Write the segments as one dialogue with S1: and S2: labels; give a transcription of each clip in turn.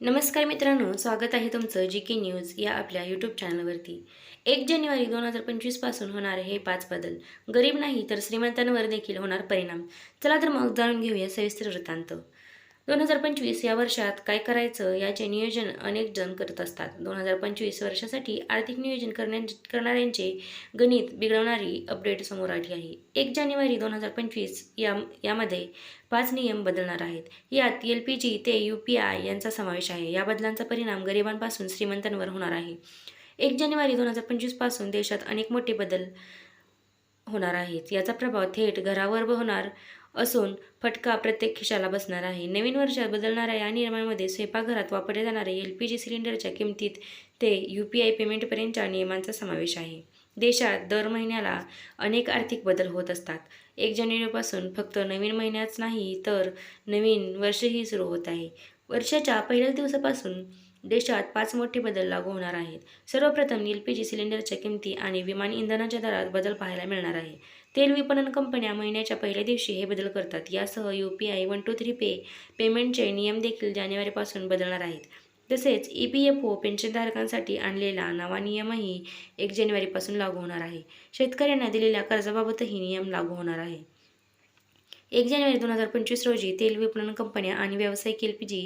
S1: नमस्कार मित्रांनो स्वागत आहे तुमचं जी के न्यूज या आपल्या यूट्यूब चॅनलवरती एक जानेवारी दोन हजार पंचवीसपासून होणारे हे पाच बदल. गरीब नाही तर श्रीमंतांवर देखील होणार परिणाम. चला तर मग जाणून घेऊया सविस्तर वृत्तांत. दोन हजार पंचवीस या वर्षात काय करायचं याचे नियोजन अनेक जण करत असतात. दोन हजार पंचवीस वर्षासाठी आर्थिक नियोजन करण्या करणाऱ्यांचे गणित बिघडवणारी अपडेट समोर आली आहे. एक जानेवारी दोन हजार पंचवीस या यामध्ये पाच नियम बदलणार आहेत. यात एल पी जी ते यू पी आय यांचा समावेश आहे. या बदलांचा परिणाम गरिबांपासून श्रीमंतांवर होणार आहे. एक जानेवारी दोन हजार पंचवीसपासून देशात अनेक मोठे बदल होणार आहेत. याचा प्रभाव थेट घरावर होणार असून फटका प्रत्येक खिशाला बसणार आहे. नवीन वर्षात बदलणाऱ्या या नियमांमध्ये स्वयंपाकघरात वापरले जाणारे एल पी जी सिलेंडरच्या किमतीत ते यू पी आय पेमेंटपर्यंतच्या नियमांचा समावेश आहे. देशात दर महिन्याला अनेक आर्थिक बदल होत असतात. एक जानेवारीपासून फक्त नवीन महिन्याच नाही तर नवीन वर्षही सुरू होत आहे. वर्षाच्या पहिल्याच दिवसापासून देशात पाच मोठे बदल लागू होणार आहेत. सर्वप्रथम एल पी जी सिलेंडरच्या किमती आणि विमान इंधनाच्या दरात बदल पाहायला मिळणार आहे. तेल विपणन कंपन्या महिन्याच्या पहिल्या दिवशी हे बदल करतात. यासह U P I one two three pay पेमेंटचे नियम देखील जानेवारीपासून बदलणार आहेत. तसेच ई पी एफ ओ पेन्शनधारकांसाठी आणलेला नवा नियमही एक जानेवारीपासून लागू होणार आहे. शेतकऱ्यांना दिलेल्या कर्जाबाबतही नियम लागू होणार आहे. एक जानेवारी दोन हजार पंचवीस रोजी तेल विपणन कंपन्या आणि व्यावसायिक एल पी जी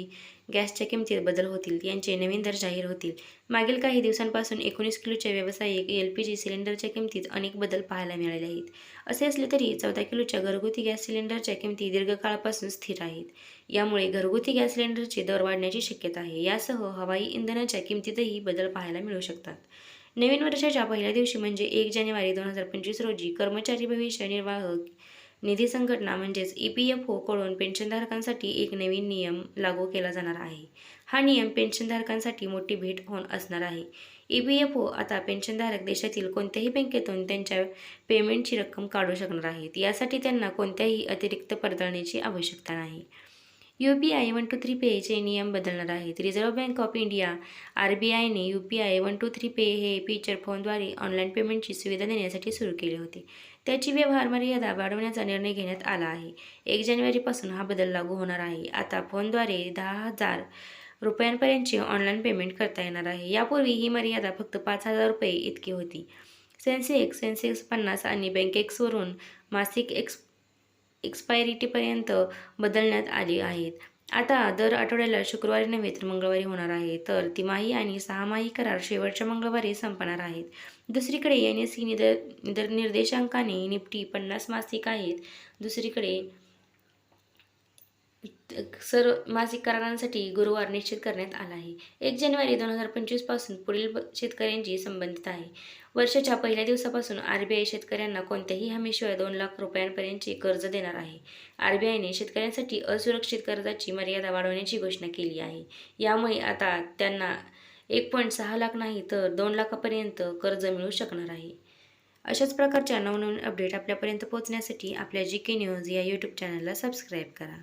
S1: गॅसच्या किमतीत बदल होतील. यांचे नवीन दर जाहीर होतील. मागील काही दिवसांपासून एकोणीस किलोच्या व्यावसायिक एल पी जी सिलेंडरच्या किमतीत अनेक बदल पाहायला मिळाले आहेत. असे असले तरी चौदा किलोच्या घरगुती गॅस सिलेंडरच्या किमती दीर्घकाळापासून स्थिर आहेत. यामुळे घरगुती गॅस सिलेंडरचे दर वाढण्याची शक्यता आहे. यासह हवाई इंधनाच्या किमतीतही बदल पाहायला मिळू शकतात. नवीन वर्षाच्या पहिल्या दिवशी म्हणजे एक जानेवारी दोन हजार पंचवीस रोजी कर्मचारी भविष्य निर्वाह निधी संघटना म्हणजेच ई पी एफ ओकडून पेन्शनधारकांसाठी एक नवीन नियम लागू केला जाणार आहे. हा नियम पेन्शनधारकांसाठी मोठी भेट होऊन असणार आहे. ई पी एफ ओ आता पेन्शनधारक देशातील कोणत्याही बँकेतून त्यांच्या पेमेंटची रक्कम काढू शकणार आहेत. यासाठी त्यांना कोणत्याही अतिरिक्त पडताळणीची आवश्यकता नाही. U P I one two three पेचे नियम बदलणार आहेत. Reserve Bank of India R B आयने U P I one two three pay हे फीचर फोनद्वारे ऑनलाईन पेमेंटची सुविधा देण्यासाठी सुरू केले होते. त्याची व्यवहार मर्यादा वाढवण्याचा निर्णय घेण्यात आला आहे. एक जानेवारीपासून हा बदल लागू होणार आहे. आता फोनद्वारे दहा हजार रुपयांपर्यंतची ऑनलाईन पेमेंट करता येणार आहे. यापूर्वी ही मर्यादा फक्त पाच हजार रुपये इतकी होती. सेन्सेक्स सेन्सेक्स पन्नास आणि बँकेक्सवरून मासिक एक्स एक्सपायरिटीपर्यंत बदलण्यात आली आहेत. आता दर आठवड्याला शुक्रवारी नव्हे तर मंगळवारी होणार आहे. तर तिमाही आणि सहामाही करार शेवटच्या मंगळवारी संपणार आहेत. दुसरीकडे एन एस सी निदर निर्देशांकाने निफ्टी पन्नास मासिक आहेत. दुसरीकडे सर्व मासिक करारांसाठी गुरुवार निश्चित करण्यात आला आहे. एक जानेवारी दोन हजार पंचवीसपासून पुढील शेतकऱ्यांची संबंधित आहे. वर्षाच्या पहिल्या दिवसापासून आर बी आय शेतकऱ्यांना कोणत्याही हमीशिवाय दोन लाख रुपयांपर्यंतचे कर्ज देणार आहे. आर बी आयने शेतकऱ्यांसाठी असुरक्षित कर्जाची मर्यादा वाढवण्याची घोषणा केली आहे. यामुळे आता त्यांना एक पॉईंट सहा लाख नाही तर दोन लाखापर्यंत कर्ज मिळू शकणार आहे. अशाच प्रकारच्या नवनवीन अपडेट आपल्यापर्यंत पोहोचण्यासाठी आपल्या जी के न्यूज या यूट्यूब चॅनलला सबस्क्राईब करा.